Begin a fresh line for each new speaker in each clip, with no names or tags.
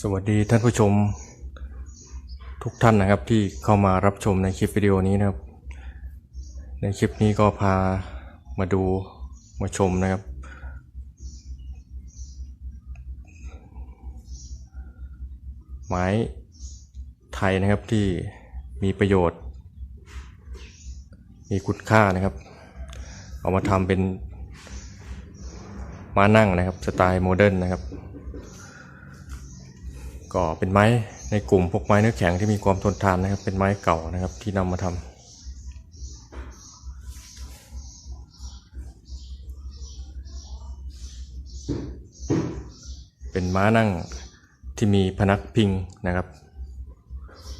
สวัสดีท่านผู้ชมทุกท่านนะครับที่เข้ามารับชมในคลิปวิดีโอนี้นะครับ ในคลิปนี้ก็พามาดูมาชมนะครับ ไม้ไทยนะครับที่มีประโยชน์ มีคุณค่านะครับ เอามาทำเป็นม้านั่งนะครับสไตล์โมเดิร์นนะครับ ก็เป็นไม้ในกลุ่มพวกไม้เนื้อแข็งที่มีความทนทานนะครับ เป็นไม้เก่านะครับที่นำมาทำเป็นม้านั่งที่มีพนักพิงนะครับ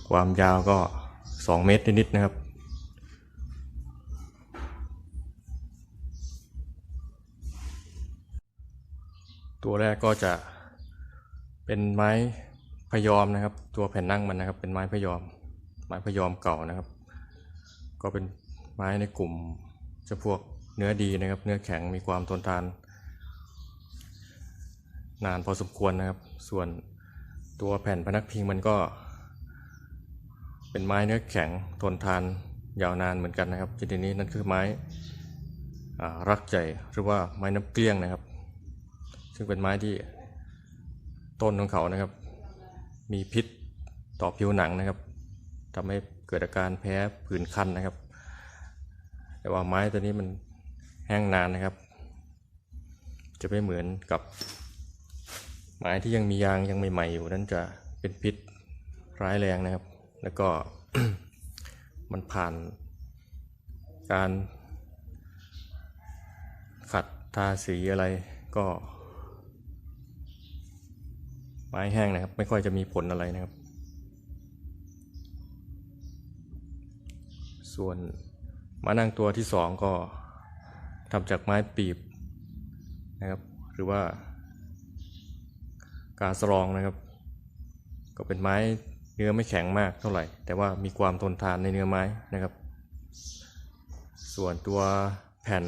ความยาวก็ 2 เมตรนิดๆนะครับ ตัวแรกก็จะเป็นไม้ พยอมนะครับ ตัวแผ่นนั่งมันนะครับ เป็นไม้พยอม ไม้พยอมเก่านะครับ ก็เป็นไม้ในกลุ่มจะพวกเนื้อดีนะครับ เนื้อแข็งมีความทนทาน นานพอสมควรนะครับ ส่วนตัวแผ่นพนักพิงมันก็ เป็นไม้เนื้อแข็งทนทานยาวนานเหมือนกันนะครับชนิดนี้นั่นคือไม้รักใจหรือว่าไม้น้ำเกลี้ยงนะครับ ซึ่งเป็นไม้ที่ต้นของเขานะครับ มีพิษต่อผิวหนังนะครับทำให้เกิดอาการแพ้ผื่นคันนะครับ แต่ว่าไม้ตัวนี้มันแห้งนานนะครับ จะไม่เหมือนกับไม้ที่ยังมียางยังใหม่ๆอยู่นั้นจะเป็นพิษร้ายแรงนะครับ แล้วก็มันผ่านการขัดทาสีอะไรก็ ไม้แห้งนะครับ ไม่ค่อยจะมีผลอะไรนะครับ ส่วนมานั่งตัวที่สองก็ทำจากไม้ปีบนะครับ หรือว่ากาสรองนะครับ ก็เป็นไม้เนื้อไม่แข็งมากเท่าไหร่ แต่ว่ามีความทนทานในเนื้อไม้นะครับ ส่วนตัวแผ่น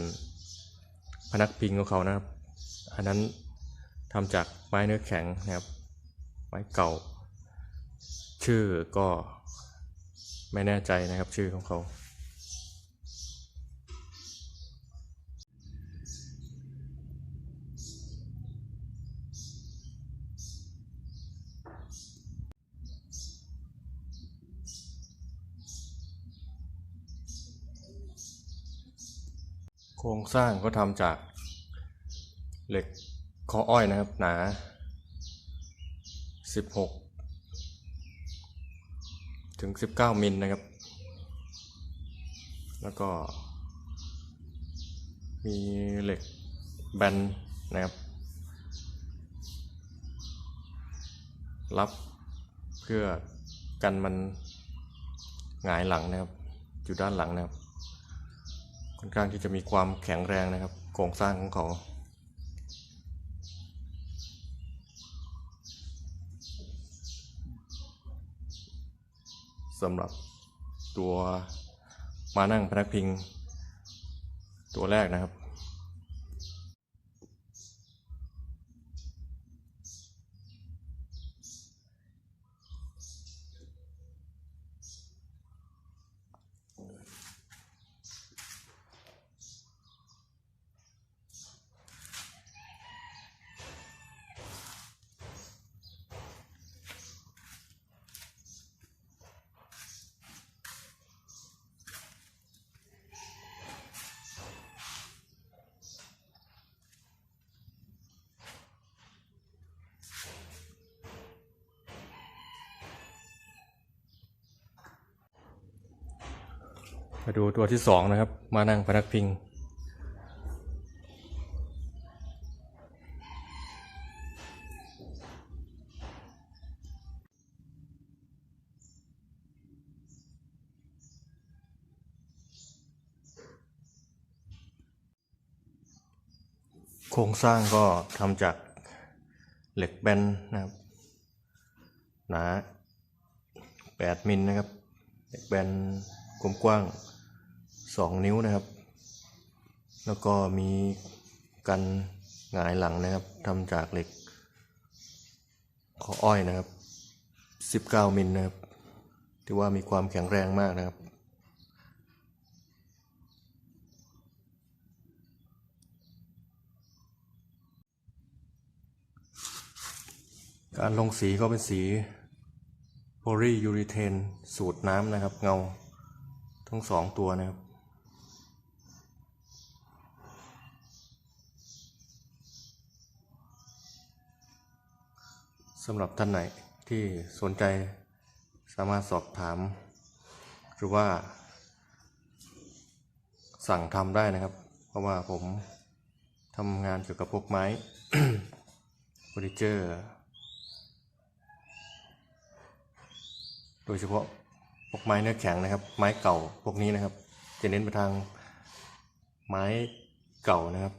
พนักพิงของเขานะครับ อันนั้นทำจากไม้เนื้อแข็งนะครับ ม้เก่า ชื่อก็ไม่แน่ใจนะครับชื่อของเขาโครงสร้างก็ทำจากเหล็กคออ้อยนะครับ หนา 16 ถึง 19 มิลนะครับ แล้วก็มีเหล็กแบนนะครับ รับเพื่อกันมันหงายหลังนะครับ อยู่ด้านหลังนะครับ ค่อนข้างที่จะมีความแข็งแรงนะครับ โครงสร้างของเขา สำหรับตัวมานั่งพนักพิงตัวแรกนะครับ มาดูตัวที่สองนะครับ มานั่งพนักพิง โครงสร้างก็ทำจากเหล็กแบนนะครับ หนา 8 มิลนะครับ เหล็กแบนกว้างๆ 2 นิ้วนะครับ แล้วก็มีกันหงายหลังนะครับทำจากเหล็กขออ้อยนะครับ 19 มิลนะครับที่ว่ามีความแข็งแรงมากนะครับ การลงสีก็เป็นสีโพลียูริเทนสูตรน้ำนะครับ เงาทั้งสองตัวนะครับ สำหรับท่านไหนที่สนใจสามารถสอบถาม หรือว่าสั่งทำได้นะครับ เพราะว่าผมทำงานเกี่ยวกับพวกไม้เฟอร์นิเจอร์ โดยเฉพาะพวกไม้เนื้อแข็งนะครับ ไม้เก่าพวกนี้นะครับ จะเน้นไปทางไม้เก่านะครับ